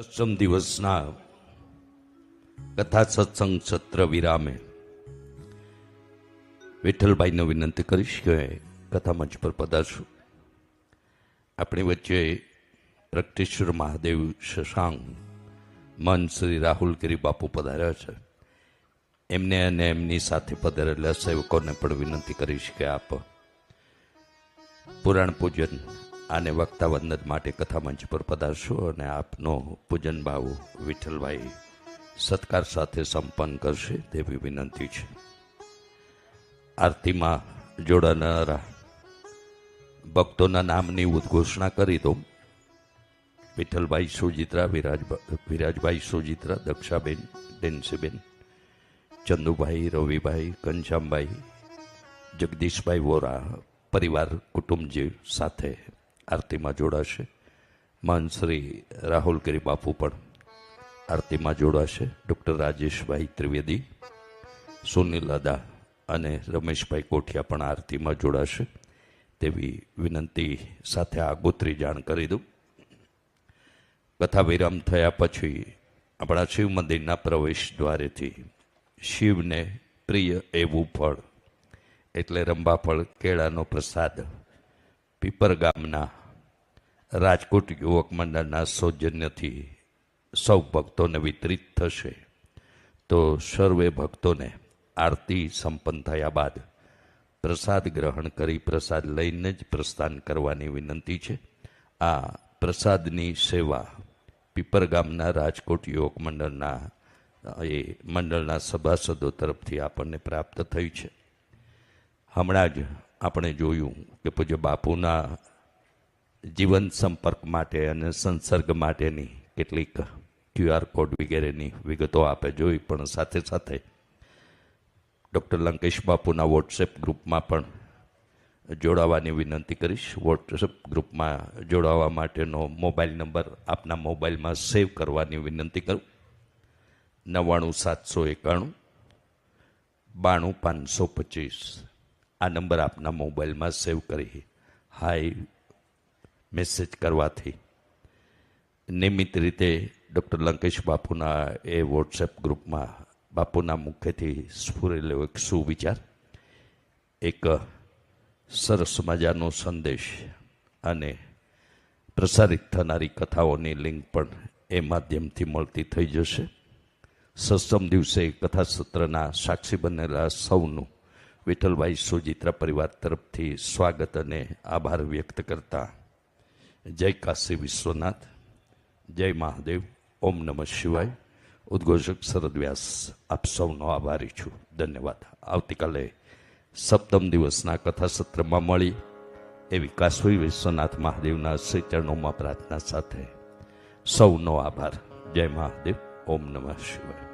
સત્સંગ દિવસના કથા સત્સંગ સત્ર વિરામે વિઠ્ઠલભાઈને વિનંતી કરીશ કે કથા મંચ પર પધારશું. આપણી વચ્ચે પ્રગટેશ્વર મહાદેવ શશાંક, મન શ્રી રાહુલ ગિરી બાપુ પધાર્યા છે. એમને અને એમની સાથે પધારેલા સેવકોને પણ વિનંતી કરીશ કે આપ પુરાણ પૂજન અને વક્તા વંદન માટે કથા મંચ પર પધારશો અને આપનો પૂજન ભાવ વિઠ્ઠલભાઈ સત્કાર સાથે સંપન્ન કરશે તેવી વિનંતી છે. આરતીમાં જોડાનારા ભક્તોના નામની ઉદ્ઘોષણા કરી દો વિઠ્ઠલભાઈ સુજિત્રા, વિરાજ વિરાજભાઈ સુજિત્રા, દક્ષાબેન, ડેન્સીબેન, ચંદુભાઈ, રવિભાઈ, ઘનશ્યામભાઈ, જગદીશભાઈ વોરા, પરિવાર કુટુંબજી સાથે આરતીમાં જોડાશે. મહંત શ્રી રાહુલગીરી બાપુ પણ આરતીમાં જોડાશે. ડૉક્ટર રાજેશભાઈ ત્રિવેદી, સુનિલ અદા અને રમેશભાઈ કોઠિયા પણ આરતીમાં જોડાશે. તેવી વિનંતી સાથે આગોતરી જાણ કરી દઉં. કથા વિરામ થયા પછી આપણા શિવ મંદિરના પ્રવેશ દ્વારેથી શિવને પ્રિય એવું ફળ, એટલે રંભાફળ, કેળાનો પ્રસાદ, પીપર ગામના રાજકોટ યુવક મંડળના સૌજન્યથી સૌ ભક્તોને વિતરિત થશે. તો સર્વે ભક્તોને આરતી સંપન્ન થયા બાદ પ્રસાદ ગ્રહણ કરી પ્રસાદ લઈને જ પ્રસ્થાન કરવાની વિનંતી છે. આ પ્રસાદની સેવા પીપર ગામના રાજકોટ યુવક મંડળના, એ મંડળના સભાસદો તરફથી આપણને પ્રાપ્ત થઈ છે. હમણાં જ આપણે જોયું કે પૂજ્ય બાપુના જીવન સંપર્ક માટે અને સંસર્ગ માટેની કેટલીક ક્યુઆર કોડ વગેરેની વિગતો આપે જોઈ, પણ સાથે સાથે ડૉક્ટર લંકેશ બાપુના વોટ્સએપ ગ્રુપમાં પણ જોડાવાની વિનંતી કરીશ. વોટ્સએપ ગ્રુપમાં જોડાવા માટેનો મોબાઈલ નંબર આપના મોબાઈલમાં સેવ કરવાની વિનંતી કરું. નવ્વાણું સાતસો એકાણું બાણું પાંચસો પચીસ. આ નંબર આપના મોબાઈલમાં સેવ કરી. હાઈ મેસેજ કરવાથી. નિયમિત રીતે ડૉક્ટર લંકેશ બાપુના એ વોટ્સએપ ગ્રુપમાં બાપુના મુખેથી સ્ફુરેલો એક સુવિચાર, એક સરસ મજાનો સંદેશ અને પ્રસારિત થનારી કથાઓની લિંક પણ એ માધ્યમથી મળતી થઈ જશે. સત્સમ દિવસે કથા સત્રના સાક્ષી બનેલા સૌનું વિઠ્ઠલભાઈ સુજિત્રા પરિવાર તરફથી સ્વાગત અને આભાર વ્યક્ત કરતા જય કાશી વિશ્વનાથ, જય મહાદેવ, ઓમ નમઃ શિવાય. ઉદ્ઘોષક શરદ વ્યાસ, આપ સૌનો આભારી છું. ધન્યવાદ. આવતીકાલે સપ્તમ દિવસના કથા સત્રમાં મળી એવી કાશી વિશ્વનાથ મહાદેવના શ્રી ચરણોમાં પ્રાર્થના સાથે સૌનો આભાર. જય મહાદેવ, ઓમ નમઃ શિવાય.